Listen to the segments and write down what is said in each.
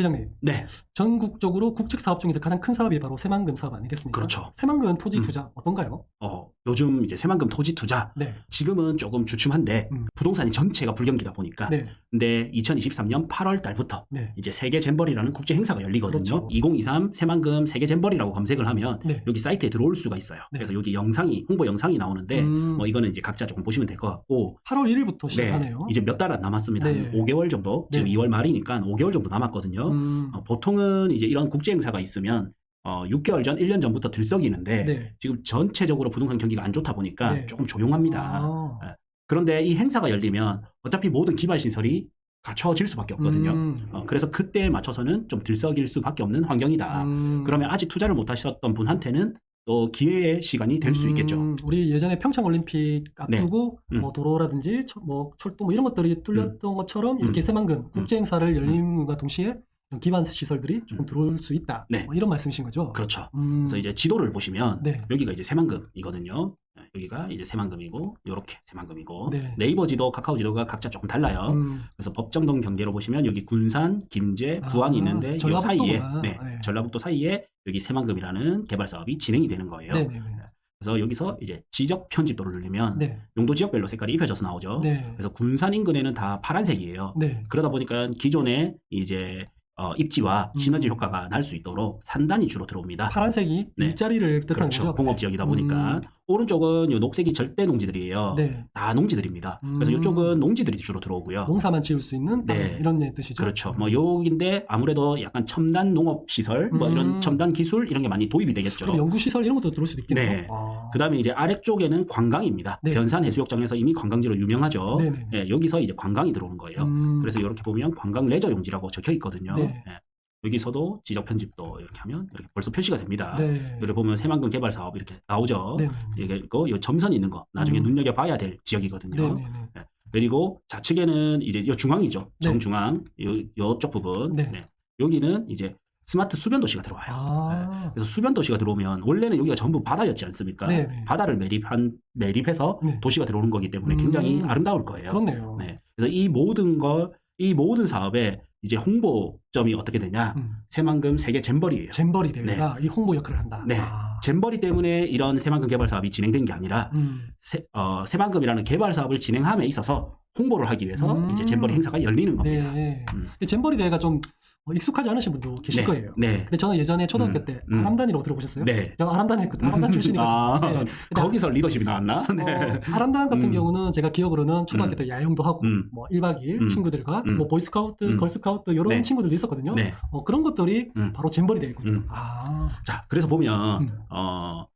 회장님, 네, 전국적으로 국책 사업 중에서 가장 큰 사업이 바로 새만금 사업 아니겠습니까? 그렇죠. 새만금 토지 음. 투자 어떤가요? 어, 요즘 이제 새만금 토지 투자 네. 지금은 조금 주춤한데 음. 부동산이 전체가 불경기다 보니까 네. 근데 2023년 8월 달부터 네. 이제 세계 잼버리라는 국제 행사가 열리거든요. 그렇죠. 2023 새만금 세계 잼버리라고 검색을 하면 네. 여기 사이트에 들어올 수가 있어요. 네. 그래서 여기 영상이 홍보 영상이 나오는데 음, 뭐 이거는 이제 각자 조금 보시면 될 것 같고 8월 1일부터 네, 시작하네요. 이제 몇 달 안 남았습니다. 네. 한 5개월 정도 지금 네. 2월 말이니까 5개월 정도 남았거든요. 음, 어, 보통은 이제 이런 국제 행사가 있으면 어, 6개월 전, 1년 전부터 들썩이는데 네. 지금 전체적으로 부동산 경기가 안 좋다 보니까 네. 조금 조용합니다. 아, 그런데 이 행사가 열리면 어차피 모든 기반 시설이 갖춰질 수밖에 없거든요. 음, 어, 그래서 그때에 맞춰서는 좀 들썩일 수밖에 없는 환경이다. 음, 그러면 아직 투자를 못 하셨던 분한테는 또 기회의 시간이 될수 있겠죠. 음, 우리 예전에 평창 올림픽 앞두고 네. 음. 뭐 도로라든지 철- 뭐 철도 뭐 이런 것들이 뚫렸던 것처럼 이렇게 음. 새만금 국제 행사를 열림과 동시에 기반 시설들이 조금 음. 들어올 수 있다. 네. 뭐 이런 말씀이신 거죠? 그렇죠. 음, 그래서 이제 지도를 보시면 네. 여기가 이제 새만금이거든요. 네, 여기가 이제 새만금이고 이렇게 새만금이고 네. 네이버 지도, 카카오 지도가 각자 조금 달라요. 음, 그래서 법정동 경계로 보시면 여기 군산, 김제, 부안이 아, 있는데 이 사이에 전라북도구나. 네, 네. 전라북도 사이에 여기 새만금이라는 개발 사업이 진행이 되는 거예요. 네, 네, 네. 그래서 여기서 이제 지적 편집도를 누르면 네. 용도 지역별로 색깔이 입혀져서 나오죠. 네. 그래서 군산 인근에는 다 파란색이에요. 네. 그러다 보니까 기존의 이제 어, 입지와 시너지 음. 효과가 날 수 있도록 산단이 주로 들어옵니다. 파란색이 네. 일자리를 뜻하는 그렇죠. 거죠? 공업 지역이다 보니까 음, 오른쪽은 요 녹색이 절대 농지들이에요. 네. 다 농지들입니다. 그래서 음. 이쪽은 농지들이 주로 들어오고요. 농사만 지을 수 있는 땅, 네. 이런 뜻이죠. 그렇죠. 뭐 여기인데 아무래도 약간 첨단 농업 시설, 뭐 음. 이런 첨단 기술 이런 게 많이 도입이 되겠죠. 그럼 연구 시설 이런 것도 들어올 수도 있겠네요. 네. 아. 그다음에 이제 아래쪽에는 관광입니다. 네. 변산 해수욕장에서 이미 관광지로 유명하죠. 네네. 예, 여기서 이제 관광이 들어오는 거예요. 음, 그래서 이렇게 보면 관광 레저 용지라고 적혀 있거든요. 네. 예. 여기서도 지적 편집도 이렇게 하면 이렇게 벌써 표시가 됩니다. 네. 여기 보면 새만금 개발 사업 이렇게 나오죠. 네. 이게 있고 이 점선 있는 거 나중에 음. 눈여겨 봐야 될 지역이거든요. 네. 네. 그리고 좌측에는 이제 요 중앙이죠. 네. 정중앙 요 요쪽 부분. 네. 네. 여기는 이제 스마트 수변 도시가 들어와요. 네. 아. 그래서 수변 도시가 들어오면 원래는 여기가 전부 바다였지 않습니까? 네, 네. 바다를 매립한 매립해서 네. 도시가 들어오는 거기 때문에 굉장히 음. 아름다울 거예요. 그렇네요. 네. 그래서 이 모든 걸, 이 모든 사업의 이제 홍보점이 어떻게 되냐? 음. 새만금 세계 잼버리예요. 잼버리 대회가 이 홍보 역할을 한다. 네. 아. 잼버리 때문에 이런 새만금 개발 사업이 진행된 게 아니라 음. 새, 어, 새만금이라는 개발 사업을 진행함에 있어서 홍보를 하기 위해서 음. 이제 잼버리 행사가 열리는 겁니다. 네. 음. 이 잼버리 대회가 좀 어, 익숙하지 않으신 분도 계실 네. 거예요. 네. 근데 저는 예전에 초등학교 음. 때 음. 아람단이라고 들어보셨어요? 네. 제가 아람단에 했거든요. 아람단 출신이거든요. 아, 네. 거기서 리더십이 나왔나? 네. 어, 아람단 같은 음. 경우는 제가 기억으로는 초등학교 음. 때 야영도 하고 음. 뭐 1박 2일 음. 친구들과 음. 뭐 보이스카우트, 음. 걸스카우트 이런 네. 친구들도 있었거든요. 네. 어, 그런 것들이 음. 바로 대회거든요. 음. 아. 자, 그래서 보면, 음. 어,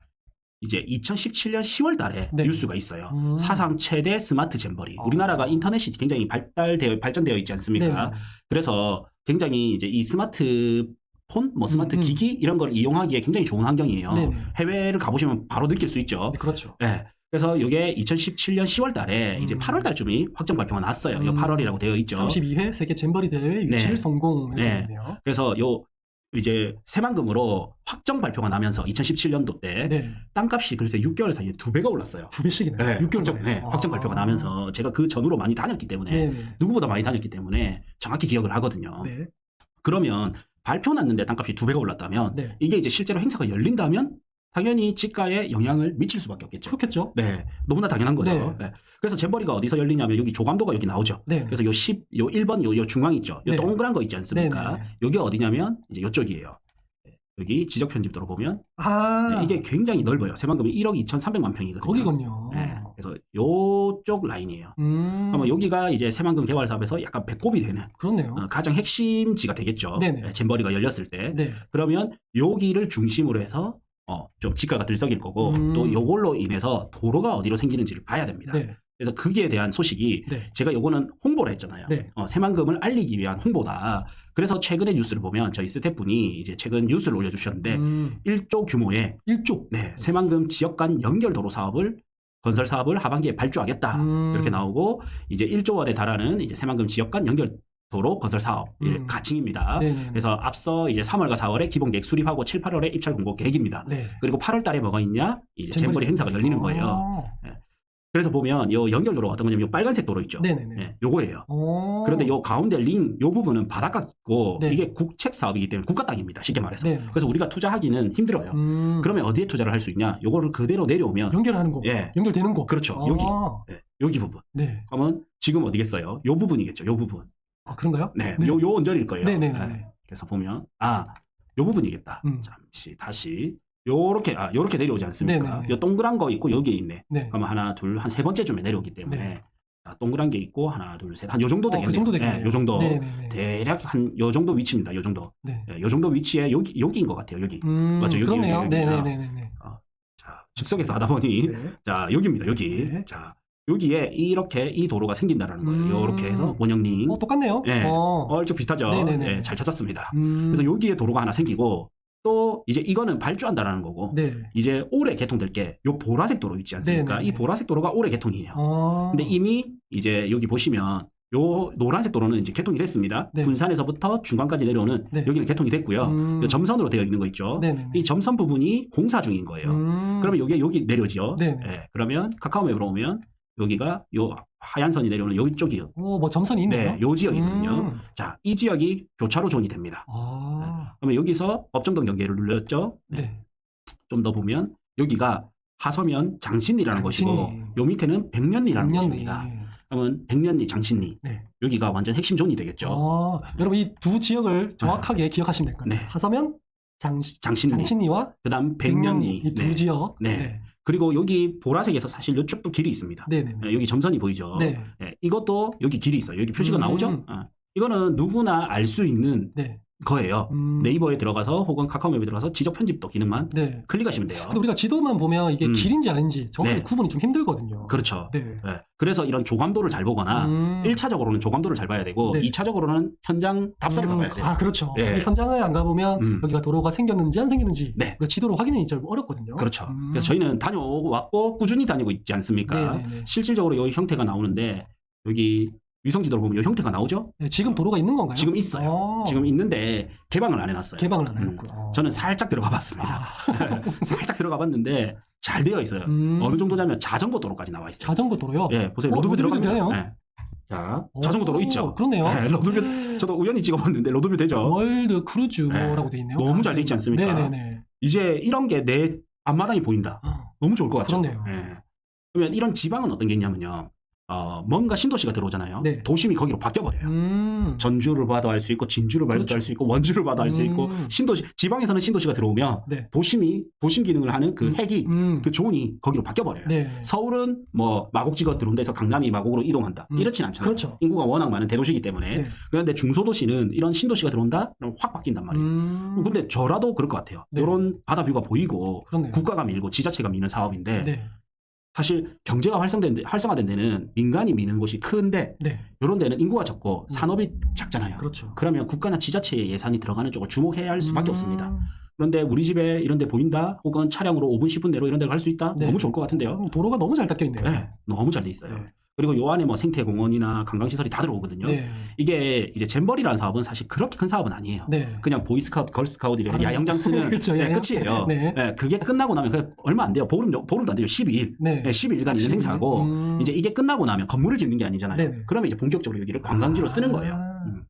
이제 2017년 10월 달에 네. 뉴스가 있어요. 음. 사상 최대 스마트 잼버리. 아. 우리나라가 인터넷이 굉장히 발달되어, 발전되어 있지 않습니까? 네. 그래서 굉장히 이제 이 스마트 폰, 뭐 스마트 음, 음. 기기 이런 걸 이용하기에 굉장히 좋은 환경이에요. 네네. 해외를 가보시면 바로 느낄 수 있죠. 네, 그렇죠. 네. 그래서 이게 2017년 10월 달에 이제 음. 8월 달쯤이 확정 발표가 났어요. 이 음. 8월이라고 되어 있죠. 32회 세계 잼버리 대회 유치를 네. 성공했네요. 그래서 요 이제 새만금으로 확정 발표가 나면서 2017년도 때 네. 땅값이 글쎄 6개월 사이에 두 배가 올랐어요. 두 배씩이네요. 네, 6개월 확정, 만에. 네, 확정 아. 발표가 나면서 제가 그 전후로 많이 다녔기 때문에 네네. 누구보다 많이 다녔기 때문에 정확히 기억을 하거든요. 네. 그러면 발표 났는데 땅값이 두 배가 올랐다면 네. 이게 이제 실제로 행사가 열린다면 당연히 지가에 영향을 미칠 수밖에 없겠죠. 그렇겠죠. 네, 너무나 당연한 거죠. 네. 네. 그래서 잼버리가 어디서 열리냐면 여기 조감도가 여기 나오죠. 네. 그래서 요 10, 요 1번 요, 요 중앙 있죠. 요 네. 동그란 거 있지 않습니까? 네, 네, 네. 여기 어디냐면 이제 요쪽이에요. 네, 여기 지적 편집도로 보면 아. 네, 이게 굉장히 넓어요. 새만금이 1억 2,300만 평이거든요. 거기군요. 네, 그래서 요쪽 라인이에요. 음. 그러면 여기가 이제 새만금 개발 사업에서 약간 배꼽이 되는 그렇네요. 어, 가장 핵심지가 되겠죠. 네네. 네, 잼버리가 열렸을 때. 네. 그러면 여기를 중심으로 해서 어, 좀 지가가 들썩일 거고 음. 또 요걸로 인해서 도로가 어디로 생기는지를 봐야 됩니다. 네. 그래서 거기에 대한 소식이 네. 제가 요거는 홍보를 했잖아요. 네. 어, 새만금을 알리기 위한 홍보다. 그래서 최근에 뉴스를 보면 저희 스태프분이 이제 최근 뉴스를 올려주셨는데 음. 1조 규모의 1조. 네, 새만금 지역 간 연결 도로 사업을 건설 사업을 하반기에 발주하겠다 음. 이렇게 나오고 이제 1조 원에 달하는 이제 새만금 지역 간 연결 도로 건설 사업 음. 가칭입니다. 네네. 그래서 앞서 이제 3월과 4월에 기본 계획 수립하고 7, 8월에 입찰 공고 계획입니다. 네. 그리고 8월 달에 뭐가 있냐? 이제 잼버리. 잼버리 행사가 열리는 거예요. 아. 그래서 보면 요 연결도로가 어떤 거냐면 요 빨간색 도로 있죠. 네네네. 예, 요거예요. 어. 그런데 요 가운데 링, 요 부분은 바닷가고 네. 이게 국책 사업이기 때문에 국가 땅입니다. 쉽게 말해서. 네. 그래서 우리가 투자하기는 힘들어요. 음. 그러면 어디에 투자를 할 수 있냐? 요거를 그대로 내려오면 연결하는 거. 예. 연결되는 거. 그렇죠. 아. 여기. 예, 여기 부분. 네. 그러면 지금 어디겠어요? 요 부분이겠죠. 요 부분. 아 그런가요? 네. 네. 요, 요 언저리일 거예요. 네네네. 예. 그래서 보면 아, 요 부분이겠다. 음. 잠시 다시 요렇게 아, 요렇게 내려오지 않습니까? 네네네. 요 동그란 거 있고 여기에 있네. 네. 그러면 하나, 둘, 한 세 번째쯤에 내려오기 때문에 네. 자, 동그란 게 있고 하나, 둘, 셋, 한 요 정도 어, 되겠네요. 그 정도 되겠네요. 예, 요 정도. 네네네. 대략 한 요 정도 위치입니다. 요 정도. 네. 예, 요 정도 위치에 여기 여기인 것 같아요. 여기. 음, 맞죠, 여기, 그렇네요. 여기, 여기. 네네네네. 자, 즉석에서 하다 보니 네. 자, 여기입니다. 여기. 네. 자, 여기에 이렇게 이 도로가 생긴다라는 거예요. 음. 요렇게 해서 원형링. 어 똑같네요. 예. 어. 어, 얼추 비슷하죠. 네네네. 예, 잘 찾았습니다. 음. 그래서 여기에 도로가 하나 생기고 또 이제 이거는 발주한다라는 거고 네. 이제 올해 개통될 게 요 보라색 도로 있지 않습니까? 네네네. 이 보라색 도로가 올해 개통이에요. 어. 근데 이미 이제 여기 보시면 요 노란색 도로는 이제 개통이 됐습니다. 네. 군산에서부터 중간까지 내려오는 네. 여기는 개통이 됐고요. 음. 요 점선으로 되어 있는 거 있죠. 네네네. 이 점선 부분이 공사 중인 거예요. 음. 그러면 여기 여기 내려지요. 네네. 예, 그러면 카카오맵으로 오면 여기가 요 하얀 선이 내려오는 여기 쪽이요. 어, 뭐 점선이 있네요. 네, 요 지역이거든요. 음. 자, 이 지역이 교차로 존이 됩니다. 아. 그러면 여기서 법정동 경계를 눌렀죠. 네. 네. 좀 더 보면 여기가 하서면 장신리라는 장신리. 것이고 요 밑에는 백년리라는 작년에. 곳입니다. 그러면 백년리, 장신리 네. 여기가 완전 핵심 존이 되겠죠. 아, 여러분 이 두 지역을 정확하게 기억하시면 될 거예요. 네. 하서면 장, 장신리, 장신리와 그다음 백년리 백년리. 이두 네. 지역. 네. 네. 그리고 여기 보라색에서 사실 이쪽도 길이 있습니다. 네, 네. 예, 여기 점선이 보이죠. 네. 예, 이것도 여기 길이 있어요. 여기 표시가 음. 나오죠. 아, 이거는 누구나 알 수 있는 네. 거예요. 음. 네이버에 들어가서 혹은 카카오 맵에 들어가서 지적 편집도 기능만 네. 클릭하시면 돼요. 근데 우리가 지도만 보면 이게 음. 길인지 아닌지 정확하게 네. 구분이 좀 힘들거든요. 그렇죠. 네. 예, 그래서 이런 조감도를 잘 보거나 음. 1차적으로는 조감도를 잘 봐야 되고 네. 2차적으로는 현장 답사를 음, 가봐야 돼요. 아, 그렇죠. 예. 이 현장에 안 가보면 음. 여기가 도로가 생겼는지 안 생겼는지 네. 지도로 확인이 좀 어렵거든요. 그렇죠. 음. 그래서 저희는 다녀왔고 꾸준히 다니고 있지 않습니까? 네네네. 실질적으로 여기 형태가 나오는데 여기 위성지도로 보면 이 형태가 나오죠? 네, 지금 도로가 있는 건가요? 지금 있어요. 어. 지금 있는데 개방을 안 해놨어요. 개방을 안 음. 해놓고. 저는 살짝 들어가 봤습니다. 아, 살짝 들어가 봤는데 잘 되어 있어요. 음. 어느 정도냐면 자전거 도로까지 나와 있어요. 자전거 도로요? 예, 보세요. 어, 로드뷰 들어가면 되네요? 예. 자, 자전거 도로 오, 있죠. 그렇네요. 예, 로드뷰 저도 우연히 찍어봤는데 로드뷰 되죠. 월드 크루즈 뭐라고 돼 있네요. 너무 잘 돼 있지 않습니까? 네네네. 이제 이런 게 내 앞마당이 보인다. 어, 너무 좋을 것 같죠. 그렇네요. 예. 그러면 이런 지방은 어떤 게 있냐면요. 어, 뭔가 신도시가 들어오잖아요. 네. 도심이 거기로 바뀌어버려요. 음. 전주를 봐도 알 수 있고 진주를 봐도 그렇죠. 알수 있고 원주를 봐도 알 수 있고 음. 신도시 지방에서는 신도시가 들어오면 네. 도심이 도심 기능을 하는 그 음. 핵이 음. 그 존이 거기로 바뀌어버려요. 네. 서울은 뭐 마곡지가 들어온 데서 강남이 마곡으로 이동한다. 음. 이렇진 않잖아요. 그렇죠. 인구가 워낙 많은 대도시이기 때문에. 네. 그런데 중소도시는 이런 신도시가 들어온다? 그럼 확 바뀐단 말이에요. 음. 근데 저라도 그럴 것 같아요. 네. 이런 바다 뷰가 보이고 그렇네요. 국가가 밀고 지자체가 미는 사업인데 네. 사실 경제가 활성된 데- 활성화된 데는 민간이 미는 곳이 큰데 네. 이런 데는 인구가 적고 음. 산업이 작잖아요. 그렇죠. 그러면 국가나 지자체의 예산이 들어가는 쪽을 주목해야 할 수밖에 음. 없습니다. 그런데 우리 집에 이런 데 보인다? 혹은 차량으로 5분, 10분 내로 이런 데 갈 수 있다? 네. 너무 좋을 것 같은데요. 음, 도로가 너무 잘 닦여 있네요. 네, 너무 잘 돼 있어요. 네. 그리고 요 안에 뭐 생태공원이나 관광시설이 다 들어오거든요. 네. 이게 이제 잼버리라는 사업은 사실 그렇게 큰 사업은 아니에요. 네. 그냥 보이스카우트, 걸스카우트 이런 아, 야영장 쓰는 그렇죠, 네, 야영. 끝이에요. 네. 네, 그게 끝나고 나면 그게 얼마 안 돼요. 보름, 정- 보름도 안 돼요. 12일. 네. 네, 12일간 있는 행사고 음. 이제 이게 끝나고 나면 건물을 짓는 게 아니잖아요. 네네. 그러면 이제 본격적으로 여기를 관광지로 쓰는 거예요. 아. 음.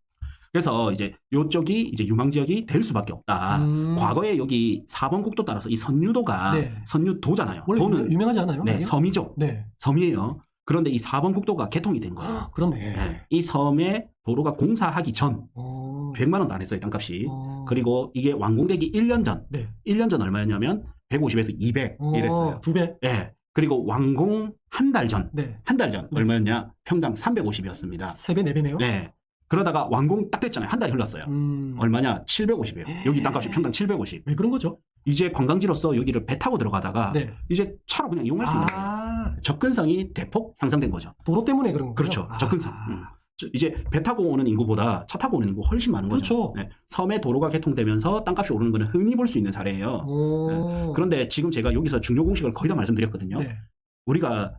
그래서 이제 요쪽이 이제 유망 지역이 될 수밖에 없다. 음. 과거에 여기 4번 국도 따라서 이 선유도가 네. 선유도잖아요. 원래 도는 유명, 하지 않아요? 네? 섬이죠. 네. 섬이에요. 그런데 이 4번 국도가 개통이 된 거예요. 아, 그렇네. 네. 이 섬에 도로가 공사하기 전 어. 100만 원도 안 했어요, 땅값이. 어. 그리고 이게 완공되기 1년 전, 네. 1년 전 얼마였냐면 150에서 200 어, 이랬어요. 두 배. 예. 그리고 완공 한 달 전, 네. 한 달 전 네. 얼마였냐? 평당 350이었습니다. 세 배, 네 배네요. 네. 그러다가 완공 딱 됐잖아요. 한 달이 흘렀어요. 음. 얼마냐? 750이에요. 여기 땅값이 평당 750. 왜 그런 거죠? 이제 관광지로서 여기를 배 타고 들어가다가 네. 이제 차로 그냥 이용할 수 있는 거예요. 아, 접근성이 대폭 향상된 거죠. 도로 때문에 그런 거죠. 그렇죠. 아. 접근성. 음. 저- 이제 배 타고 오는 인구보다 차 타고 오는 인구가 훨씬 많은 거죠. 그렇죠. 네. 섬에 도로가 개통되면서 땅값이 오르는 거는 흔히 볼 수 있는 사례예요. 오. 그런데 지금 제가 여기서 중요 공식을 거의 다 말씀드렸거든요. 네. 우리가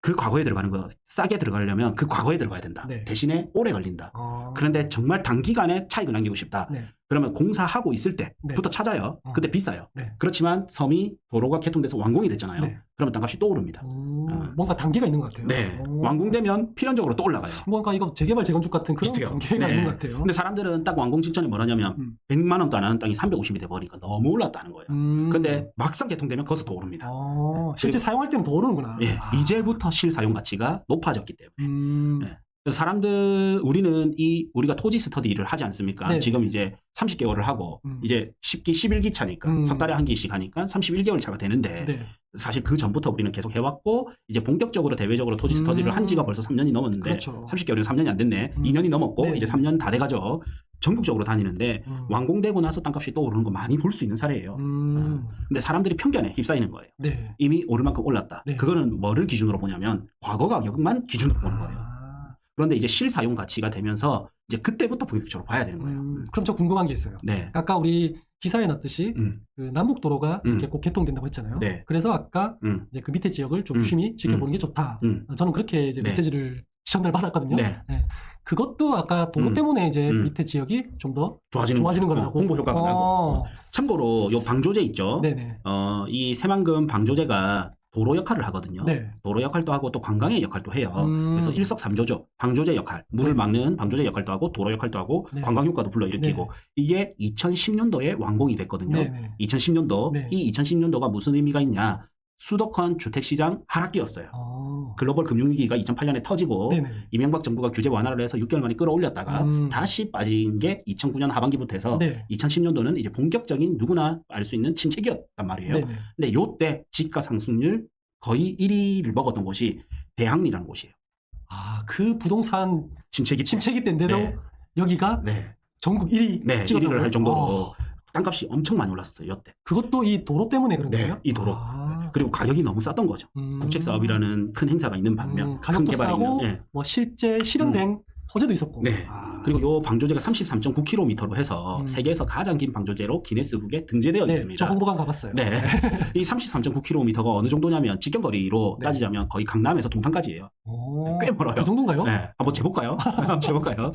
그 과거에 들어가는 거 싸게 들어가려면 그 과거에 들어가야 된다. 네. 대신에 오래 걸린다. 아. 그런데 정말 단기간에 차익을 남기고 싶다. 네. 그러면 공사하고 있을 네. 때부터 찾아요. 어. 그때 비싸요. 네. 그렇지만 섬이 도로가 개통돼서 완공이 됐잖아요. 네. 그러면 땅값이 또 오릅니다. 음, 어. 뭔가 단계가 있는 것 같아요. 네. 오. 완공되면 필연적으로 또 올라가요. 뭔가 이거 재개발 재건축 같은 그런 비슷해요. 단계가 네. 있는 것 같아요. 근데 사람들은 딱 완공 직전에 뭐라냐면 음. 100만 원도 안 하는 땅이 350이 돼 버리니까 너무 올랐다는 거예요. 음. 근데 막상 개통되면 거기서 더 오릅니다. 어, 실제 사용할 때는 더 오르는구나. 예, 아. 이제부터 실사용 가치가 높아졌기 때문에. 음. 네. 사람들 우리는 이 우리가 토지 스터디를 하지 않습니까? 네. 지금 이제 30개월을 하고 음. 이제 10기 11기 차니까 음. 석 달에 한 기씩 하니까 31개월 차가 되는데 네. 사실 그 전부터 우리는 계속 해왔고 이제 본격적으로 대외적으로 토지 스터디를 음. 한 지가 벌써 3년이 넘었는데 그렇죠. 30개월이면 3년이 안 됐네. 음. 2년이 넘었고 네. 이제 3년 다 돼가죠. 전국적으로 다니는데 음. 완공되고 나서 땅값이 또 오르는 거 많이 볼 수 있는 사례예요. 음. 근데 사람들이 편견에 휩싸이는 거예요. 네. 이미 오를 만큼 올랐다. 네. 그거는 뭐를 기준으로 보냐면 과거 가격만 기준으로 보는 거예요. 아. 그런데 이제 실사용 가치가 되면서 이제 그때부터 본격적으로 봐야 되는 거예요. 음, 그럼 저 궁금한 게 있어요. 네. 아까 우리 기사에 났듯이 음, 그 남북 도로가 음. 이렇게 꼭 개통된다고 했잖아요. 네. 그래서 아까 음, 이제 그 밑에 지역을 좀 음. 유심히 지켜보는 게 좋다. 음. 어, 저는 그렇게 이제 네. 메시지를 시청을 받았거든요. 네. 그것도 아까 도로 음. 때문에 이제 음. 밑에 지역이 좀 더 좋아지는, 좋아지는. 거라고. 어, 홍보 효과가 어. 나고. 참고로 요 방조제 있죠. 네네. 어, 이 새만금 방조제가 도로 역할을 하거든요. 네. 도로 역할도 하고 또 관광의 역할도 해요. 음. 그래서 일석삼조죠. 방조제 역할, 물을 네. 막는 방조제 역할도 하고 도로 역할도 하고 네. 관광 효과도 불러일으키고 이게 2010년도에 완공이 됐거든요. 네네. 2010년도 네. 이 2010년도가 무슨 의미가 있냐? 수도권 주택시장 하락기였어요. 어. 글로벌 금융위기가 2008년에 터지고 네네. 이명박 정부가 규제 완화를 해서 6개월 만에 끌어올렸다가 음. 다시 빠진 게 2009년 하반기부터 해서 네. 2010년도는 이제 본격적인 누구나 알 수 있는 침체기였단 말이에요. 네네. 근데 요때 집가 상승률 거의 1위를 먹었던 곳이 대학리라는 곳이에요. 아, 그 부동산 침체기 때. 침체기 때인데도 네. 여기가 네. 전국 1위 네, 찍었다고요? 1위를 할 정도로 어, 땅값이 엄청 많이 올랐었어요. 요때. 그것도 이 도로 때문에 그런 네, 거예요? 이 도로. 아. 그리고 가격이 너무 쌌던 거죠. 음. 국책 사업이라는 큰 행사가 있는 반면 음, 큰 가격도 개발이 싸고 있는. 예. 뭐 실제 실현된 호재도 있었고. 네. 아. 그리고 요 방조제가 33.9km로 해서 음. 세계에서 가장 긴 방조제로 기네스북에 등재되어 네, 있습니다. 저 홍보관 가봤어요. 네. 이 33.9km가 어느 정도냐면 직경거리로 네. 따지자면 거의 강남에서 동탄까지예요. 오, 꽤 멀어요. 그 정도인가요? 네. 한번 재볼까요? 한번 재볼까요?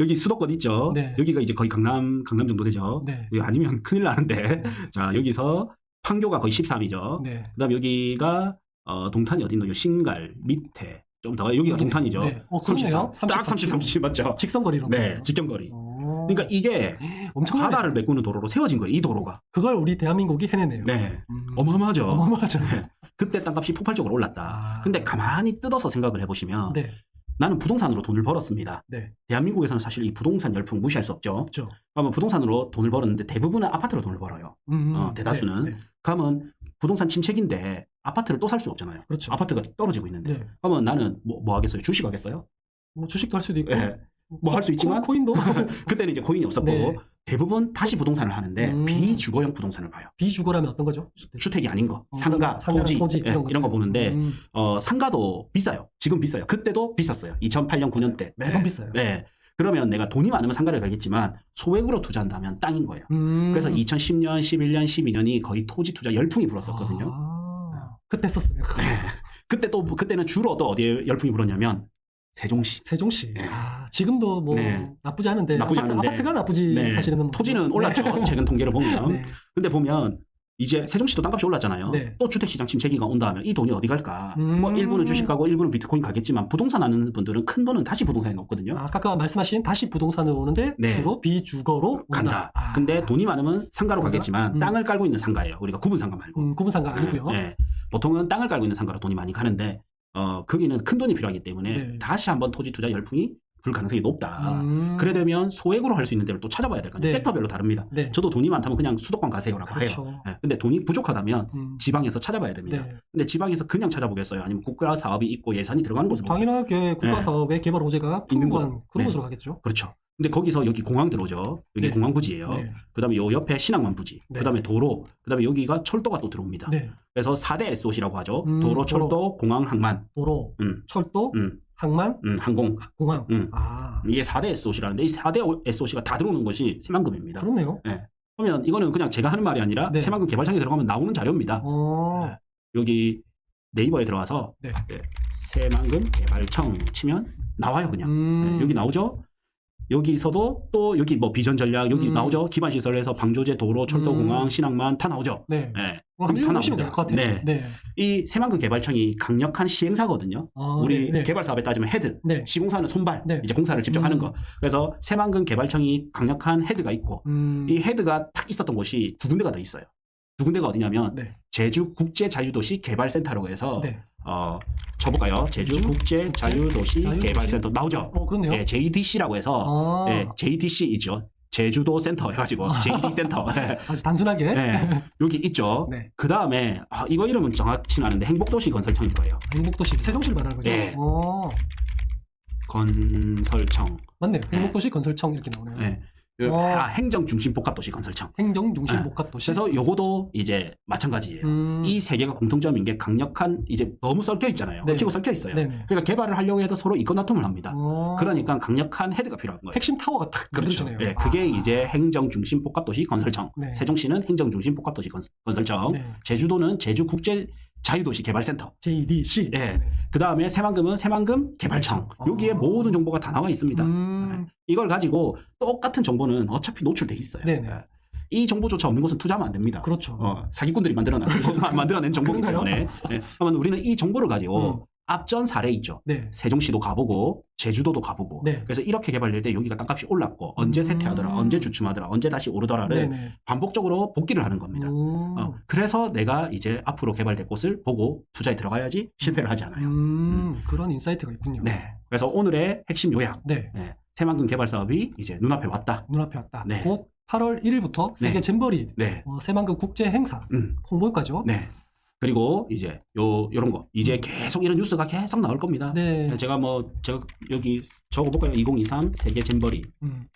여기 수도권 있죠? 네. 여기가 이제 거의 강남, 강남 정도 되죠? 네. 여기 아니면 큰일 나는데. 자, 여기서 판교가 거의 13이죠? 네. 그 다음에 여기가, 어, 동탄이 어딘가요? 신갈 밑에. 좀 더, 여기가 동탄이죠? 네. 어, 그러네요. 33. 딱 30, 30 맞죠? 직선거리로. 네, 직경거리. 오. 그러니까 이게 엄청나네. 바다를 메꾸는 도로로 세워진 거예요, 이 도로가. 그걸 우리 대한민국이 해내네요. 네. 음. 어마어마하죠? 어마어마하죠. 네. 그때 땅값이 폭발적으로 올랐다. 아. 근데 가만히 뜯어서 생각을 해보시면 네. 나는 부동산으로 돈을 벌었습니다. 네. 대한민국에서는 사실 이 부동산 열풍 무시할 수 없죠. 그렇죠. 그러면 부동산으로 돈을 벌었는데 대부분은 아파트로 돈을 벌어요. 음, 어, 대다수는. 네, 네. 그러면 부동산 침체기인데 아파트를 또 살 수는 없잖아요. 그렇죠. 아파트가 떨어지고 있는데. 네. 그러면 나는 뭐, 뭐 하겠어요? 주식 하겠어요? 뭐 주식도 할 수도 있고. 예. 뭐할수 있지만 코, 인도 그때는 이제 코인이 없었고 네. 대부분 다시 부동산을 하는데 음. 비주거형 부동산을 봐요. 비주거라면 어떤 거죠? 주택. 주택이 아닌 거, 어, 상가, 상가, 토지, 토지 예, 이런 거. 이런 거 보는데 음, 어, 상가도 비싸요. 지금 비싸요. 그때도 비쌌어요. 2008년, 9년 때. 매번 네. 비싸요. 네. 그러면 내가 돈이 많으면 상가를 가겠지만 소액으로 투자한다면 땅인 거예요. 음. 그래서 2010년, 11년, 12년이 거의 토지 투자 열풍이 불었었거든요. 아, 그때 썼어요. 그때 또 그때는 주로 또 어디에 열풍이 불었냐면 세종시. 세종시. 네. 아, 지금도 뭐 네. 나쁘지 않은데 나쁘지 아파트, 않은데. 아파트가 나쁘지 네. 사실은 토지는 올랐죠. 최근 통계를 보면. 네. 근데 보면 이제 세종시도 땅값이 올랐잖아요. 네. 또 주택시장 침체기가 온다 하면 이 돈이 어디 갈까? 음. 뭐 일부는 주식 가고 일부는 비트코인 가겠지만 부동산 하는 분들은 큰 돈은 다시 부동산에 넣거든요. 아, 아까 말씀하신 다시 부동산으로 오는데 네. 주로 비주거로. 간다. 아. 근데 돈이 많으면 상가로 상가? 가겠지만 음. 땅을 깔고 있는 상가예요. 우리가 구분 상가 말고. 음, 구분 상가 아니고요. 예, 예. 보통은 땅을 깔고 있는 상가로 돈이 많이 가는데 어 거기는 큰 돈이 필요하기 때문에 네. 다시 한번 토지 투자 열풍이 불 가능성이 높다. 음. 그래 되면 소액으로 할 수 있는 데를 또 찾아봐야 될 거 아니에요. 네. sek터별로 다릅니다. 네. 저도 돈이 많다면 그냥 수도권 가세요라고 해요. 그렇죠. 예, 근데 돈이 부족하다면 음. 지방에서 찾아봐야 됩니다. 네. 근데 지방에서 그냥 찾아보겠어요? 아니면 국가 사업이 있고 예산이 들어가는 곳을 보겠어요? 당연하게 국가 네. 사업의 개발 호재가 있는 풍부한 곳. 그런 네. 곳으로 가겠죠. 그렇죠. 근데 거기서 여기 공항 들어오죠. 여기 네. 공항 부지예요. 네. 그다음에 요 옆에 신항만 부지. 네. 그다음에 도로. 그다음에 여기가 철도가 또 들어옵니다. 네. 그래서 4대 SOC라고 하죠. 음, 도로, 철도, 공항, 항만. 도로, 음, 철도, 음, 항만, 음, 항공. 공항. 음. 아, 이게 4대 SOC라는데 이 4대 SOC가 다 들어오는 것이 새만금입니다. 그렇네요. 그러면 이거는 그냥 제가 하는 말이 아니라 네. 새만금 개발청에 들어가면 나오는 자료입니다. 어, 네. 여기 네이버에 들어가서 네. 네, 새만금 개발청 치면 나와요 그냥. 음. 네, 여기 나오죠. 여기서도 또 여기 뭐 비전 전략 여기 음. 나오죠. 기반 시설에서 방조제, 도로, 철도, 음. 공항, 신항만 다 나오죠. 네. 네. 어, 다 나옵니다. 네. 네. 이 새만금 개발청이 강력한 시행사거든요. 아, 우리 네. 네. 개발 사업에 따지면 헤드, 네. 시공사는 손발, 네. 이제 공사를 직접 음. 하는 거. 그래서 새만금 개발청이 강력한 헤드가 있고 음, 이 헤드가 딱 있었던 곳이 두 군데가 더 있어요. 두 군데가 어디냐면 네. 제주 국제 자유도시 개발센터라고 해서 네. 어 쳐볼까요? 제주 제주 국제 자유도시 자유도시? 개발센터 나오죠. 어, 그렇네요. 예, JDC라고 해서 아, 예, JDC이죠. 제주도 센터 해가지고 JD 센터 예, 아주 단순하게. 예, 여기 있죠. 네. 그 다음에 아, 이거 이름은 정확치는 않은데 행복도시 건설청일 거예요. 행복도시, 세종시를 말하는 거죠? 예. 어, 건설청. 맞네요. 행복도시 건설청 이렇게 나오네요. 예. 어. 아, 행정 중심 복합 도시 건설청. 행정 중심 네. 복합 도시. 그래서 요거도 이제 마찬가지예요. 음, 이 세 개가 공통점인 게 강력한 이제 너무 섞여 있잖아요. 네. 얽히고 섞여 있어요. 네네. 그러니까 개발을 하려고 해도 서로 이권 다툼을 합니다. 어, 그러니까 강력한 헤드가 필요한 거예요. 핵심 타워가 탁 그렇죠. 만들어지네요. 예, 그게 아, 이제 행정 중심 복합 도시 건설청. 네. 세종시는 행정 중심 복합 도시 건- 건설청. 네. 제주도는 제주 국제 자유도시 개발센터. JDC. 예. 네. 그 다음에 새만금은 새만금 개발청. 개발청. 여기에 아. 모든 정보가 다 나와 있습니다. 음, 이걸 가지고 똑같은 정보는 어차피 노출돼 있어요. 네네. 예. 이 정보조차 없는 곳은 투자하면 안 됩니다. 그렇죠. 어, 사기꾼들이 만들어낸 만들어낸 정보이기? 때문에. 예. 그러면 우리는 이 정보를 가지고 음. 앞전 사례 있죠. 네. 세종시도 가보고 제주도도 가보고. 네. 그래서 이렇게 개발될 때 여기가 땅값이 올랐고 언제 음. 쇠퇴하더라, 언제 주춤하더라, 언제 다시 오르더라를 네네. 반복적으로 복기를 하는 겁니다. 음, 어, 그래서 내가 이제 앞으로 개발될 곳을 보고 투자에 들어가야지 실패를 하지 않아요. 음, 그런 인사이트가 있군요. 네. 그래서 오늘의 핵심 요약. 네. 네. 새만금 개발 사업이 이제 눈앞에 왔다. 눈앞에 왔다. 네. 곧 8월 1일부터 세계 네. 잼버리 네. 어, 새만금 국제 행사 음. 홍보까지요. 네. 그리고 이제 요 요런 거 이제 계속 이런 뉴스가 계속 나올 겁니다. 음. 네. 제가 뭐 제가 여기 적어 볼까요? 2023 세계 잼버리 음,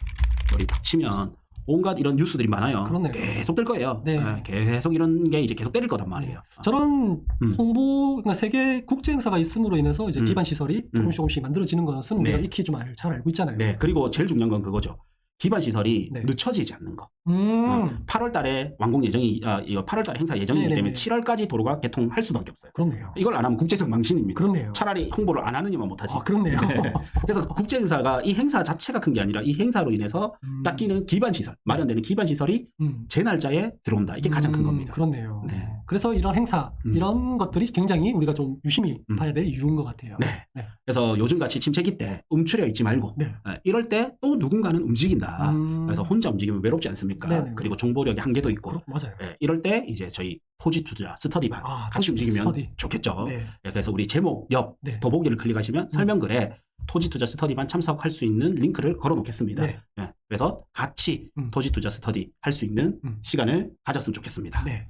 머리 딱 치면 온갖 이런 뉴스들이 많아요. 그러네요. 계속 될 거예요. 네. 예, 계속 이런 게 이제 계속 때릴 거단 말이에요. 네. 저런 음. 홍보, 그러니까 세계 국제 행사가 있음으로 인해서 이제 음. 기반 시설이 조금씩 조금씩 만들어지는 것은 우리가 네. 익히 좀 잘 알고 있잖아요. 네. 그리고 제일 중요한 건 그거죠. 기반 시설이 네. 늦춰지지 않는 거. 음, 8월 달에 완공 예정이 아 이거 8월 달에 행사 예정이기 네네네. 때문에 7월까지 도로가 개통할 수밖에 없어요. 그렇네요. 이걸 안 하면 국제적 망신입니다. 그렇네요. 차라리 홍보를 안 하느니만 못하지. 아, 그렇네요. 네. 그래서 국제 행사가 이 행사 자체가 큰 게 아니라 이 행사로 인해서 음, 딱 끼는 기반 시설, 마련되는 기반 시설이 음. 제 날짜에 들어온다. 이게 가장 큰 음, 겁니다. 그렇네요. 네. 그래서 이런 행사, 음. 이런 것들이 굉장히 우리가 좀 유심히 음. 봐야 될 이유인 것 같아요. 네. 네. 그래서 요즘 같이 침체기 때 움츠려 있지 말고 네. 예, 이럴 때 또 누군가는 움직인다. 음, 그래서 혼자 움직이면 외롭지 않습니까? 네네네. 그리고 정보력의 한계도 있고. 그렇- 맞아요. 예, 이럴 때 이제 저희 토지 투자 스터디반 아, 같이 움직이면 스터디. 좋겠죠. 네. 예, 그래서 우리 제목 옆 네. 더보기를 클릭하시면 설명글에 토지 투자 스터디반 참석할 수 있는 링크를 걸어 놓겠습니다. 네. 예, 그래서 같이 음. 토지 투자 스터디 할 수 있는 음. 시간을 가졌으면 좋겠습니다. 네.